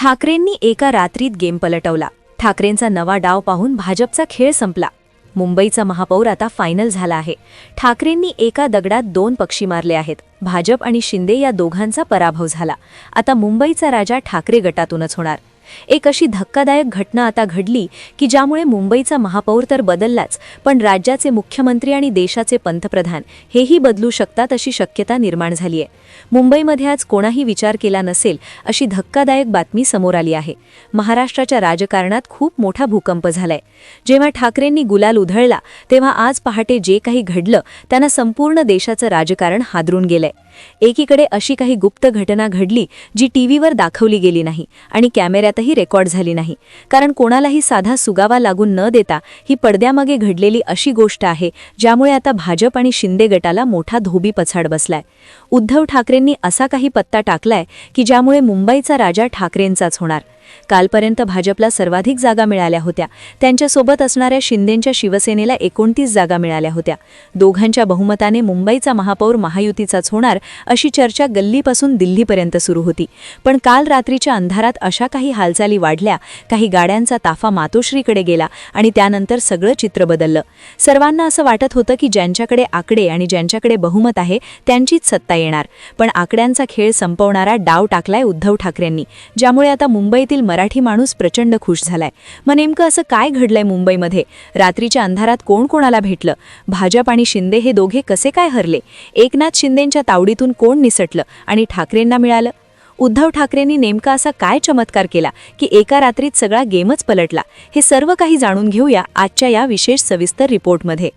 ठाकरेंनी एका रात्रीत गेम पलटवला. ठाकरेंचा नवा डाव पाहून भाजपचा खेळ संपला. मुंबईचा महापौर आता फायनल झाला आहे. ठाकरेंनी एका दगडात दोन पक्षी मारले आहेत. भाजप आणि शिंदे या दोघांचा पराभव झाला. आता मुंबईचा राजा ठाकरे गटातूनच होणार. एक अशी धक्कादायक घटना आता घडली की ज्यामुळे मुंबईचा महापौर तर बदललाच पण राज्याचे मुख्यमंत्री आणि देशाचे पंतप्रधान हेही बदलू शकतात अशी शक्यता निर्माण झाली आहे मुंबईमध्ये आज कोणाही विचार केला नसेल अशी धक्कादायक बातमी समोर आली आहे. महाराष्ट्राच्या राजकारणात खूप मोठा भूकंप झालाय. जेव्हा ठाकरेंनी गुलाल उधळला तेव्हा आज पहाटे जे काही घडलं त्यांना संपूर्ण देशाचं राजकारण हादरून गेलंय. एकीकडे अशी काही गुप्त घटना घडली जी टीव्हीवर दाखवली गेली नाही आणि कॅमेऱ्यात कॅमेऱ्यातही रेकॉर्ड झाली नाही. कारण कोणालाही साधा सुगावा लागून न देता ही पडद्यामागे घडलेली अशी गोष्ट आहे ज्यामुळे आता भाजप आणि शिंदे गटाला मोठा धोबी पछाड बसलाय. उद्धव ठाकरेंनी असा काही पत्ता टाकलाय की ज्यामुळे मुंबईचा राजा ठाकरेंचाच होणार. कालपर्यंत भाजपला सर्वाधिक जागा मिळाल्या होत्या. त्यांच्यासोबत असणाऱ्या शिंदेंच्या शिवसेनेला एकोणतीस जागा मिळाल्या होत्या. दोघांच्या बहुमताने मुंबईचा महापौर महायुतीचाच होणार अशी चर्चा गल्लीपासून दिल्लीपर्यंत सुरू होती. पण काल रात्रीच्या अंधारात अशा काही हालचाली वाढल्या काही गाड्यांचा ताफा मातोश्रीकडे गेला आणि त्यानंतर सगळं चित्र बदललं. सर्वांना असं वाटत होतं की ज्यांच्याकडे आकडे आणि ज्यांच्याकडे बहुमत आहे त्यांचीच सत्ता येणार. पण आकड्यांचा खेळ संपवणारा डाव टाकलाय उद्धव ठाकरेंनी ज्यामुळे आता मुंबईतील मराठी माणूस प्रचंड खुश झालाय. मग नेमकं असं काय घडलंय मुंबईमध्ये? रात्रीच्या अंधारात कोण कोणाला भेटलं? भाजप आणि शिंदे हे दोघे कसे काय हरले? एकनाथ शिंदेंच्या तावडीतून कोण निसटलं आणि ठाकरेंना मिळालं? उद्धव ठाकरेंनी नेमका असा काय चमत्कार केला की एका रात्रीत सगळा गेमच पलटला? हे सर्व काही जाणून घेऊया आजच्या या विशेष सविस्तर रिपोर्टमध्ये.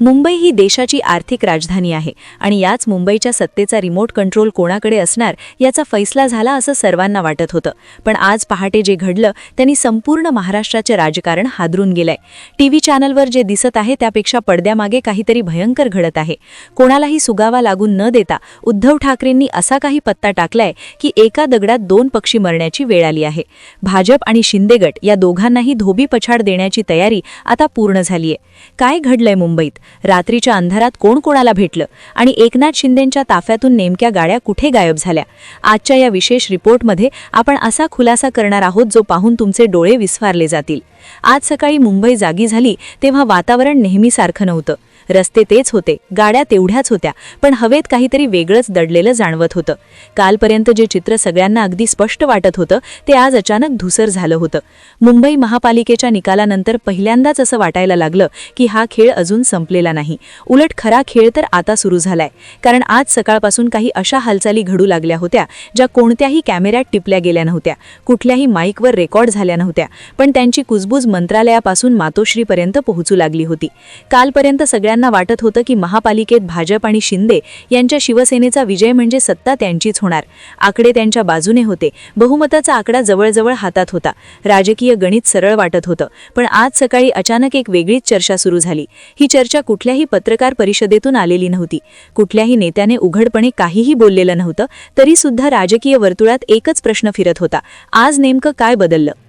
मुंबई ही देशाची आर्थिक राजधानी आहे आणि याच मुंबईच्या सत्तेचा रिमोट कंट्रोल कोणाकडे असणार याचा फैसला झाला असं सर्वांना वाटत होतं. पण आज पहाटे जे घडलं त्यांनी संपूर्ण महाराष्ट्राचे राजकारण हादरून गेलंय. टीव्ही चॅनलवर जे दिसत आहे त्यापेक्षा पडद्यामागे काहीतरी भयंकर घडत आहे. कोणालाही सुगावा लागून न देता उद्धव ठाकरेंनी असा काही पत्ता टाकलाय की एका दगडात दोन पक्षी मरण्याची वेळ आली आहे. भाजप आणि शिंदेगट या दोघांनाही धोबी पछाड देण्याची तयारी आता पूर्ण झालीय. काय घडलंय मुंबई मुंबईत रात्रीच्या अंधारात कोण कोणाला भेटलं? आणि एकनाथ शिंदेंच्या ताफ्यातून नेमक्या गाड्या कुठे गायब झाल्या? आजच्या या विशेष रिपोर्टमध्ये आपण असा खुलासा करणार आहोत जो पाहून तुमचे डोळे विस्फारले जातील. आज सकाळी मुंबई जागी झाली तेव्हा वातावरण नेहमीसारखं नव्हतं. रस्ते तेच होते गाड्या तेवढ्याच होत्या पण हवेत काहीतरी वेगळंच दडलेलं जाणवत होतं. कालपर्यंत जे चित्र सगळ्यांना अगदी स्पष्ट वाटत होतं ते आज अचानक धुसर झालं होतं. मुंबई महापालिकेच्या निकालानंतर पहिल्यांदाच असं वाटायला लागलं की हा खेळ अजून संपलेला नाही. उलट खरा खेळ तर आता सुरू झालाय. कारण आज सकाळपासून काही अशा हालचाली घडू लागल्या होत्या ज्या कोणत्याही कॅमेऱ्यात टिपल्या गेल्या नव्हत्या कुठल्याही माईकवर रेकॉर्ड झाल्या नव्हत्या पण त्यांची कुजबूज मंत्रालयापासून मातोश्रीपर्यंत पोहोचू लागली होती. कालपर्यंत सगळ्या सगळ्यांना वाटत होतं की महापालिकेत भाजप आणि शिंदे यांच्या शिवसेनेचा विजय म्हणजे सत्ता त्यांचीच होणार. आकडे त्यांच्या बाजूने होते. बहुमताचा आकडा जवळजवळ हातात होता. राजकीय गणित सरळ वाटत होतं. पण आज सकाळी अचानक एक वेगळीच चर्चा सुरू झाली. ही चर्चा कुठल्याही पत्रकार परिषदेतून आलेली नव्हती. कुठल्याही नेत्याने उघडपणे काहीही बोललेलं नव्हतं तरी सुद्धा राजकीय वर्तुळात एकच प्रश्न फिरत होता. आज नेमकं काय बदललं?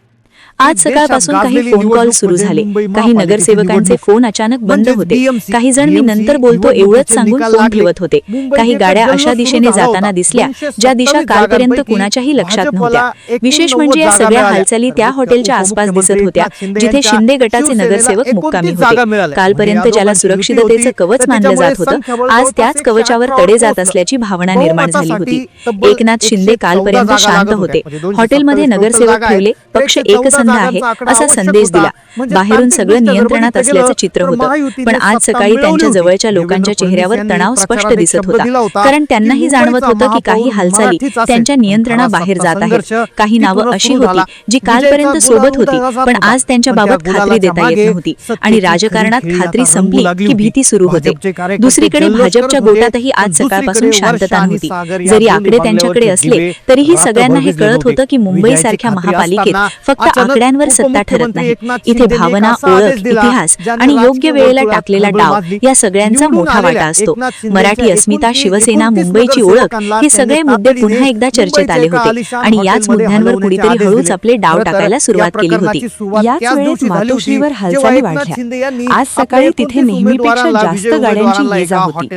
आज सकाळपासून काही फोन कॉल सुरू झाले. काही नगरसेवकांचे फोन अचानक बंद होते. काही जण मी नंतर बोलतो एवढंच सांगून फोन ठेवत होते. काही गाड्या अशा दिशेने जाताना दिसल्या. ज्या दिशा कालपर्यंत कुणाच्याही लक्षात नव्हत्या. विशेष म्हणजे या सगळ्या हालचाली त्या हॉटेलच्या आसपास दिसत होत्या. जिथे शिंदे गटाचे नगरसेवक मुक्कामी होते. कालपर्यंत ज्याला सुरक्षिततेचं कवच मानलं जात होतं आज त्याच कवचावर तडे जात असल्याची भावना निर्माण झाली होती. एकनाथ शिंदे कालपर्यंत शांत होते हॉटेलमध्ये नगरसेवक ठेवले पक्ष एकसंध आहे असा संदेश दिला. बाहेरून सगळं नियंत्रणात असल्याचं चित्र होतं. पण आज सकाळी त्यांच्या जवळच्या लोकांच्या चेहऱ्यावर तणाव स्पष्ट दिसत होता. कारण त्यांनाही जाणवत होतं की काही हालचाली त्यांच्या नियंत्रणाबाहेर जात आहेत. काही नावं अशी होती जी कालपर्यंत सोबत होती. पण आज त्यांच्या बाबत खात्री देता येत नव्हती. आणि राजकारणात खात्री संपली की भीती सुरू होते. दुसरीकडे भाजपच्या गोटातही आज सकाळपासून शांतता नव्हती जरी आकडे त्यांच्याकडे असले तरीही सगळ्यांना हे कळत होतं की मुंबई सारख्या महापालिकेत फक्त आकड्यांवर सत्ता ठरत नाही. इथे भावना ओळख इतिहास आणि योग्य वेळेला टाकलेला डाव या सगळ्यांचा मोठा वाटा असतो. मराठी अस्मिता शिवसेना मुंबईची ओळख हे सगळे मुद्दे पुन्हा एकदा चर्चेत आले होते. आणि याच मुद्द्यांवर कुणीतरी हळूच आपले डाव टाकायला सुरुवात केली होती. याच वेळेस मातोश्रीवर हालचाली वाढल्या. आज सकाळी तिथे नेहमीपेक्षा जास्त गाड्यांची ये जा होती.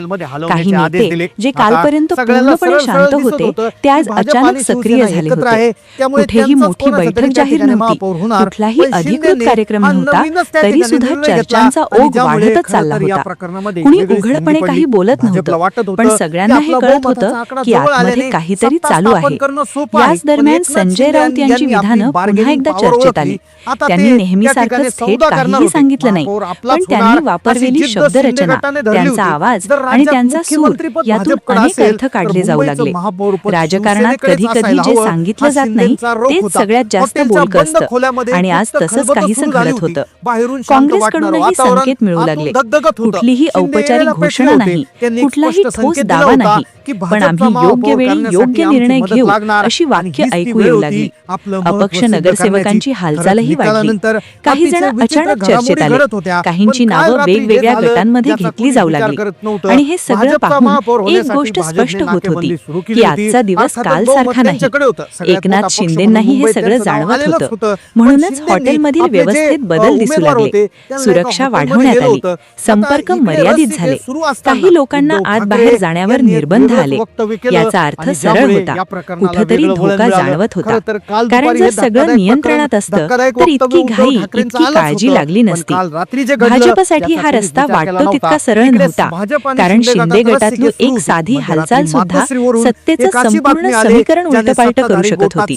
काही नेते जे कालपर्यंत पूर्णपणे शांत होते ते आज अचानक सक्रिय झाले होते. कुठेही मोठी बैठक जाहीर नव्हती होणार कुठलाही अधिकृत कार्यक्रम नव्हता तरी सुद्धा चर्चांचा ओघ वाढतच चालला होता. कुणी उघडपणे काही बोलत नव्हतं पण सगळ्यांना हे कळत होतं की आतमध्ये काहीतरी चालू आहे. याच दरम्यान संजय राऊत यांची विधानं पुन्हा एकदा चर्चेत आली. त्यांनी नेहमीसारखं थेट काहीही सांगितलं नाही पण त्यांनी वापरलेली शब्दरचना त्यांचा आवाज आणि त्यांचा सूर यातून अनेक अर्थ काढले जाऊ लागले. राजकारणात कधी कधी जे सांगितलं जात नाही तेच सगळ्यात जास्त बोलक असतं आणि आज तसंच काहीच घडत होतं. काँग्रेसकडूनही संकेत मिळू लागले. कुठलीही औपचारिक घोषणा नाही. कुठलाही ठोस दावा नाही. पण आम्ही योग्य वेळी योग्य निर्णय घेऊ अशी वाक्य ऐकू येऊ लागली अपक्ष नगरसेवकांची हालचालही वाढली. काही जण अचानक चर्चेत आले. काहींची नावं वेगवेगळ्या गटांमध्ये घेतली जाऊ लागली. आणि हे सगळं पाहून एक गोष्ट स्पष्ट होत होती. की आजचा दिवस काल सारखा नाही. एकनाथ शिंदेनाही हे सगळं जाणवत होतं. म्हणूनच हॉटेलमधील व्यवस्थेत बदल दिसू लागले. सुरक्षा वाढवण्यात आली. संपर्क मर्यादित झाले. काही लोकांना आत बाहेर जाण्यावर निर्बंध आले याचा अर्थ सरळ होता. कुठतरी धोका जाणवत होता. कारण जर सगळं नियंत्रणात असतं तर इतकी घाई इतकी काळजी लागली नसती. भाजपसाठी हा रस्ता वाटतो तितका सरळ नव्हता. कारण शिंदे गटातली एक साधी हालचाल सुद्धा सत्तेचं संपूर्ण समीकरण उलटपालट करू शकत होती.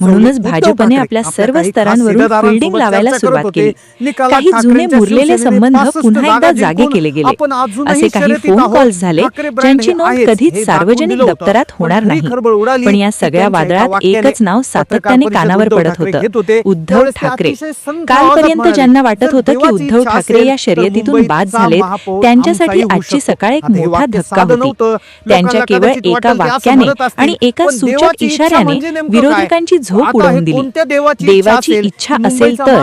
म्हणूनच भाजपने आपल्या सर्व स्तरांवरून फिल्डिंग लावायला सुरुवात केली. काही जुने मुरलेले संबंध पुन्हा एकदा जागे केले गेले. असे काही फोन कॉल झाले ज्यांची नोंद कधीच सार्वजनिक दप्तरात होणार नाही. पण या सगळ्या वादळात एकच नाव सातत्याने कानावर पडत होतं. उद्धव ठाकरे. कालपर्यंत ज्यांना वाटत होतं की उद्धव ठाकरे या शर्यतीतून बाद झाले त्यांच्यासाठी आजची सकाळ एक मोठा धक्का होती. त्यांच्या केवळ एका वाक्याने आणि एका सूचक इशाऱ्याने विरोधकांची झोप उडवून दिली. देवाची इच्छा असेल? तर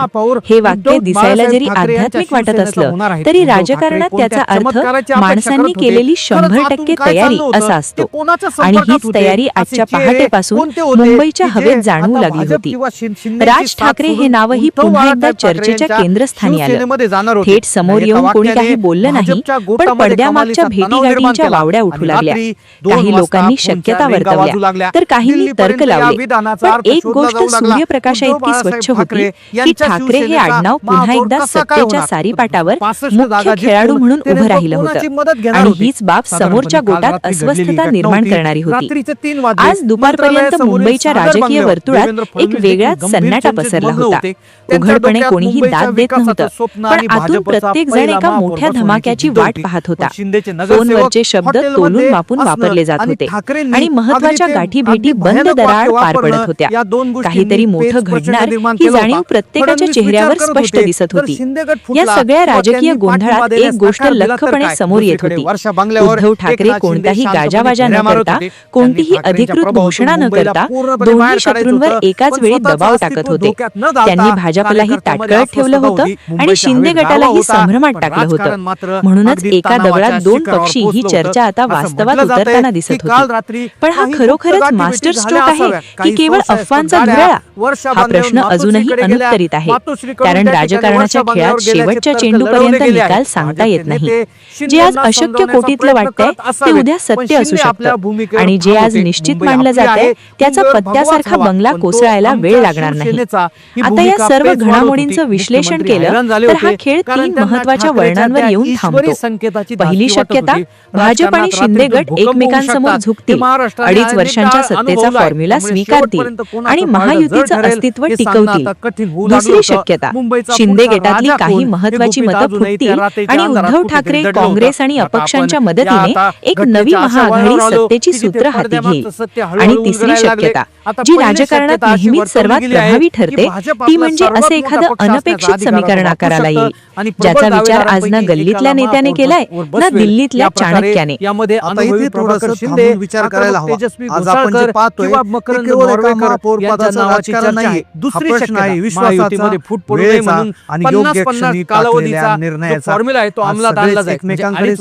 हे वाक्य दिसायला जरी आध्यात्मिक वाटत असलं तरी राजकारणात त्याचा अर्थ माणसांनी केलेली शंभर टक्के तयारी असा असतो. आणि हीच तयारी आजच्या पहाटेपासून मुंबईच्या हवेत जाणवू लागली होती. राज ठाकरे हे नावही पुन्हा एकदा चर्चेच्या केंद्रस्थानी आलं. थेट समोर येऊन कोणी काही बोललं नाही पण पडद्यामागच्या भेटी गाडीच्या वावड्या उठू लागल्या. काही लोकांनी शक्यता वर्तवल्या. तर काहींनी तर्क लावले. पण एक गोष्ट सूर्यप्रकाशा इतकी स्वच्छ होती की ठाकरे हे आडनाव पुन्हा एकदा सत्तेच्या सारीपाटावर मुख्य खेळाडू म्हणून उभं राहिलं होतं. आणि हीच बाब समोरच्या गोटात असं अस्वस्थता निर्माण करणारी होती. आज दुपारपर्यंत मुंबईच्या राजकीय वर्तुळात एक वेगळाच सन्नाटा पसरला होता. उघडपणे कोणीही दाद देत नव्हतं. पण आतून प्रत्येक जण एका मोठ्या धमाक्याची वाट पाहत होता. फोनवरचे शब्द तोलून मापून वापरले जात होते. आणि महत्त्वाच्या गाठी भेटी बंद दराळ पार पडत होत्या. काहीतरी मोठं घडणार ही जाणीव प्रत्येकाच्या चेहऱ्यावर स्पष्ट दिसत होती. या सगळ्या राजकीय गोंधळात एक गोष्ट लखपणे समोर येत होती. उद्धव ठाकरे कोणत्याही गाजावाजा न करता कोणतीही अधिकृत घोषणा न करता दोन्ही शत्रूंवर एकाच वेळी दबाव टाकत होते. त्यांनी भाजपलाही ताटकळत ठेवलं होतं. आणि शिंदे गटालाही संभ्रमात टाकलं होतं. म्हणूनच एका दगडात दोन पक्षी ही चर्चा आता वास्तवात उतरताना दिसत होती. पण हा खरोखरच मास्टर स्ट्रोक आहे की केवळ अफवांचा धुराळा? हा प्रश्न अजूनही अनुत्तरित आहे. कारण राजकारणाच्या खेळात शेवटच्या चेंडूपर्यंत निकाल सांगता येत नाही. जे आज अशक्य कोटीतलं वाटतंय ते उद्या सत्य सत्य असू शकतं आणि जे आज. निश्चित मानलं जात त्याचा पत्त्यासारखा. बंगला कोसळायला वेळ लागणार नाही आता या सर्व घडामोडींचं. विश्लेषण केलं तर हा. खेळ तीन महत्त्वाच्या वळणांवर येऊन थांबतो पहिली शक्यता. भाजप आणि शिंदे गट एकमेकांसमोर. झुकतील अडीच वर्षांच्या सत्तेचा. फॉर्म्युला स्वीकारतील आणि महायुतीचं अस्तित्व टिकवतील दुसरी. शक्यता शिंदे गटातली काही महत्वाची मतं फुटतील आणि उद्धव ठाकरे काँग्रेस. आणि अपक्षांच्या मदतीने एक नवी वळणावर आलो सत्तेची सूत्र हाती घेईल आणि तिसरी. शक्यता जी राजकारणात नेहमीच सर्वात प्रभावी ठरते ती म्हणजे असे एखादं अनपेक्षित समीकरण आकाराला येईल ज्याचा विचार आज ना गल्लीतल्या नेत्याने केलाय. ना. दिल्लीतल्या चाणक्याने. यामध्ये विचार करायला हा फॉर्म्युला आहे. तो अंमलात आणला जाईल. म्हणजे एकमेकांकडे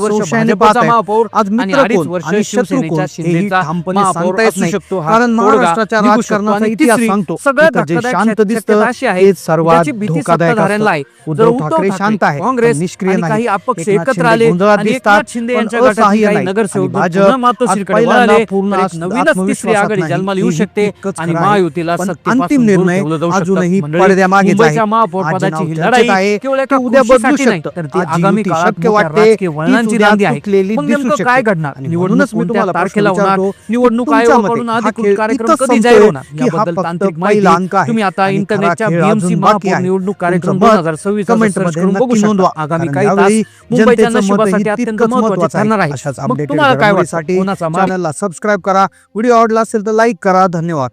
आज मित्र वर्ष शिवसेनेच्या शिंदेचा महापौर असू. शकतो कारण महाराष्ट्राच्या. राजकारणाचा इतिहास सांगतो सगळ्यात शांत दिसतं अशी आहे सर्वात धोकादायक. आहे उद्धव ठाकरे शांत आहे काँग्रेस निष्क्रिय काही अपक्ष एकत्र आले दिसतात, शिंदे यांच्या. नगरसेवक भाजप पूर्ण नवीनच तिसरी आघाडी. जन्माला येऊ शकते आणि. महायुतीला अंतिम निर्णय. अजूनही महापौर पदाची लढाई आहे उद्या बदलू शकतं. आगामी काळात शक्य वाटते, वळणांची आहे. काय घडणार निवडणूक म्हणूनच मी तुम्हाला तारखेला होणार? निवडणूक आयोगाकडून अधिकृत कार्यक्रम कधी जाहीर होणार? याबद्दल तांत्रिक माहिती तुम्ही आता इंटरनेटच्या बीएमसी महापौर. निवडणूक कार्यक्रम दोन हजार सव्वीस करून बघू शकता. आगामी काही तास मुंबईच्या नशिबासाठी अत्यंत महत्वाचं. ठरणार आहे. मग तुम्हाला काय वाटतं? कोणाचा चॅनलला सबस्क्राईब करा. व्हिडिओ आवडला असेल तर लाईक करा. धन्यवाद.